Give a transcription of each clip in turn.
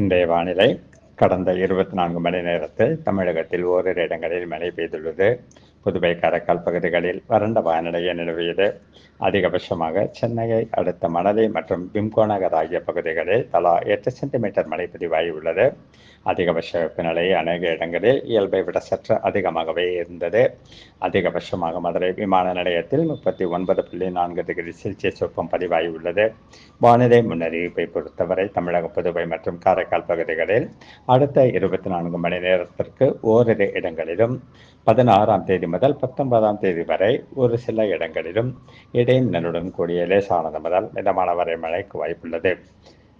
இன்றைய வானிலை கடந்த இருபத்தி நான்கு மணி நேரத்தில் தமிழகத்தில் ஓரிரு இடங்களில் மழை பெய்துள்ளது. புதுவை காரைக்கால் பகுதிகளில் வறண்ட வானிலையை நிலவியது. அதிகபட்சமாக சென்னையை அடுத்த மணலி மற்றும் பிம்கோநகர் ஆகிய பகுதிகளில் தலா எட்டு சென்டிமீட்டர் மழை பதிவாகியுள்ளது அதிகபட்ச வெப்பநிலை அநேக இடங்களில் இயல்பை விட சற்று அதிகமாகவே இருந்தது. அதிகபட்சமாக மதுரை விமான நிலையத்தில் முப்பத்தி ஒன்பது புள்ளி நான்கு டிகிரி செல்சியஸ் வெப்பம் பதிவாகியுள்ளது வானிலை முன்னறிவிப்பை பொறுத்தவரை தமிழக புதுவை மற்றும் காரைக்கால் பகுதிகளில் அடுத்த இருபத்தி நான்கு மணி நேரத்திற்கு ஓரிரு இடங்களிலும். பதினாறாம் தேதி முதல் பத்தொன்பதாம் தேதி வரை ஒரு சில இடங்களிலும் இடைமின்னலுடன் கூடிய லேசானது முதல் மிதமான வரை மழைக்கு வாய்ப்புள்ளது.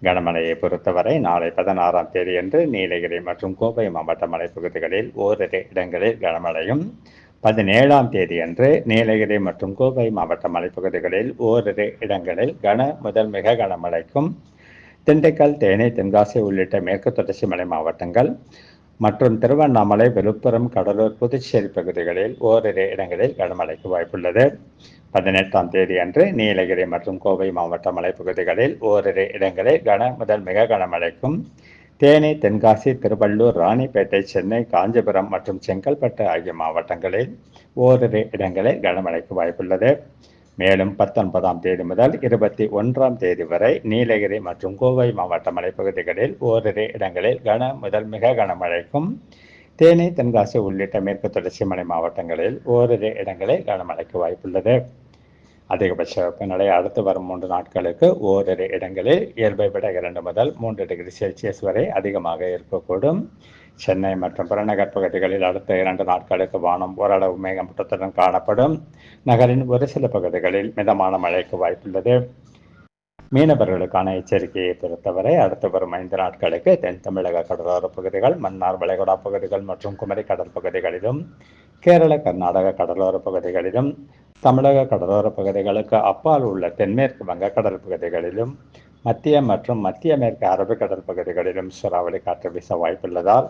கனமழையை பொறுத்தவரை நாளை பதினாறாம் தேதியன்று நீலகிரி மற்றும் கோவை மாவட்ட மலைப்பகுதிகளில் ஓரிரு இடங்களில் கனமழையும் பதினேழாம் தேதியன்று நீலகிரி மற்றும் கோவை மாவட்ட மலைப்பகுதிகளில் ஓரிரு இடங்களில் கன முதல் மிக கனமழைக்கும் திண்டுக்கல் தேனி தென்காசி உள்ளிட்ட மேற்கு தொடர்ச்சி மலை மாவட்டங்கள் மற்றும் திருவண்ணாமலை விழுப்புரம் கடலூர் புதுச்சேரி பகுதிகளில் ஓரிரு இடங்களில் கனமழைக்கு வாய்ப்புள்ளது. பதினெட்டாம் தேதி அன்று நீலகிரி மற்றும் கோவை மாவட்ட மலைப்பகுதிகளில் ஓரிரு இடங்களில் கன முதல் மிக கனமழைக்கும். தேனி தென்காசி திருவள்ளூர் ராணிப்பேட்டை சென்னை காஞ்சிபுரம் மற்றும் செங்கல்பட்டு ஆகிய மாவட்டங்களில் ஓரிரு இடங்களில் கனமழைக்கு வாய்ப்புள்ளது. மேலும் பத்தொன்பதாம் தேதி முதல் இருபத்தி ஒன்றாம் தேதி வரை நீலகிரி மற்றும் கோவை மாவட்ட மலைப்பகுதிகளில் ஓரிரு இடங்களில் கன முதல் மிக கனமழைக்கும். தேனி தென்காசி உள்ளிட்ட மேற்கு தொடர்ச்சி மலை மாவட்டங்களில் ஓரிரு இடங்களில் கனமழைக்கு வாய்ப்புள்ளது. அதிகபட்ச வெப்பநிலை அடுத்து வரும் மூன்று நாட்களுக்கு ஓரிரு இடங்களில் இயல்பை விட இரண்டு முதல் மூன்று டிகிரி செல்சியஸ் வரை அதிகமாக இருக்கக்கூடும். சென்னை மற்றும் புறநகர் பகுதிகளில் அடுத்த இரண்டு நாட்களுக்கு வானம் ஓரளவு மேகமூட்டத்துடன் காணப்படும். நகரின் ஒரு சில பகுதிகளில் மிதமான மழைக்கு வாய்ப்புள்ளது. மீனவர்களுக்கான எச்சரிக்கையை பொறுத்தவரை அடுத்து வரும் ஐந்து நாட்களுக்கு தென் தமிழக கடலோர பகுதிகள் மன்னார் வளைகுடா பகுதிகள் மற்றும் குமரி கடல் பகுதிகளிலும் கேரள கர்நாடக கடலோர பகுதிகளிலும் தமிழக கடலோர பகுதிகளுக்கு அப்பால் உள்ள தென்மேற்கு வங்கக்கடல் பகுதிகளிலும் மத்திய மற்றும் மத்திய மேற்கு அரபிக்கடல் பகுதிகளிலும் சூறாவளி காற்று வீச வாய்ப்புள்ளதால்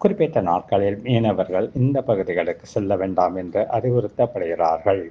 குறிப்பிட்ட நாட்களில் மீனவர்கள் இந்த பகுதிகளுக்கு செல்ல வேண்டாம் என்று அறிவுறுத்தப்படுகிறார்கள்.